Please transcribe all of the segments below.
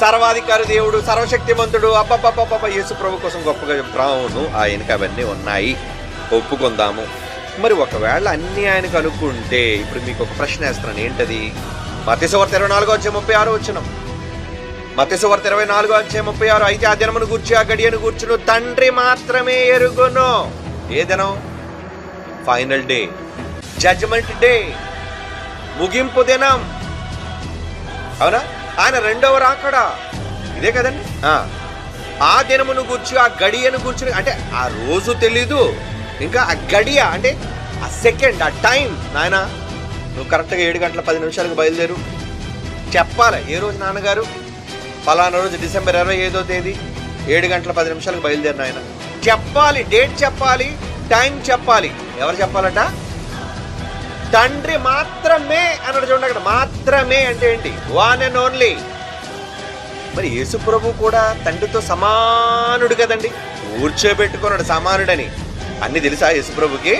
సర్వాధికారి దేవుడు సర్వశక్తివంతుడు అబ్బబ్బబ్బబ్బ యేసు ప్రభు కోసం గొప్పగా చెప్తాను ఆయనకి అవన్నీ ఉన్నాయి. ఒప్పుకుందాము. మరి ఒకవేళ అన్ని ఆయనకు అనుకుంటే ఇప్పుడు మీకు ఒక ప్రశ్న వేస్తున్నాను. ఏంటది? మత్స్యవార్త ఇరవై నాలుగో వచ్చే ముప్పై ఆరు వచ్చిన మత్స్యవార్త ఇరవై నాలుగో వచ్చే ముప్పై ఆరు అయితే ఆ దినమును గుర్చి ఆ గడియను కూర్చును తండ్రి మాత్రమే ఎరుగును. ఏ దినం? Final day. Judgement day. ముగింపు దినం. అవునా? ఆయన రెండవ రాకడా. ఇదే కదండి? ఆ. దినమును కూర్చు ఆ గడియను కూర్చుని అంటే ఆ రోజు తెలీదు ఇంకా ఆ గడియ అంటే ఆ సెకండ్ ఆ టైం నాయన నువ్వు కరెక్ట్గా ఏడు గంటల పది నిమిషాలకు బయలుదేరు. చెప్పాలి ఏ రోజు నాన్నగారు? ఫలానా రోజు డిసెంబర్ ఇరవై ఐదో తేదీ ఏడు గంటల పది నిమిషాలకు బయలుదేరిన ఆయన చెప్పాలి డేట్ చెప్పాలి టైం చెప్పాలి. ఎవరు చెప్పాలట? తండ్రి మాత్రమే అన్నాడు చూడండి అక్కడ. మాత్రమే అంటే ఏంటి? వన్ అండ్ ఓన్లీ మరి యేసు ప్రభు కూడా తండ్రితో సమానుడు కదండి. కూర్చోబెట్టుకున్నాడు సమానుడని. అన్ని తెలుసా యేసు ప్రభుకి?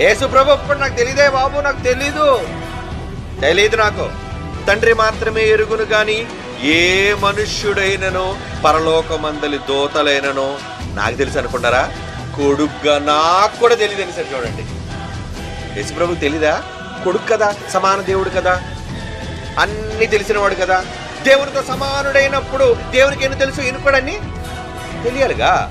యేసు ప్రభు ఇప్పుడు నాకు తెలియదే బాబు నాకు తెలీదు. తెలీదు నాకు. తండ్రి మాత్రమే ఎరుగును గాని ఏ మనుష్యుడైనను పరలోకమందలి దోతలైనను నాకు తెలుసు అనుకున్నారా? కొడుగ్గా నాకు కూడా తెలియదు అని సార్ చూడండి. యశుప్రభు తెలీదా? కొడుకు కదా సమాన దేవుడు కదా. అన్ని తెలిసినవాడు కదా. దేవునితో సమానుడైనప్పుడు దేవునికి ఎన్ని తెలుసు ఈయన కూడా అన్ని తెలియాలిగా?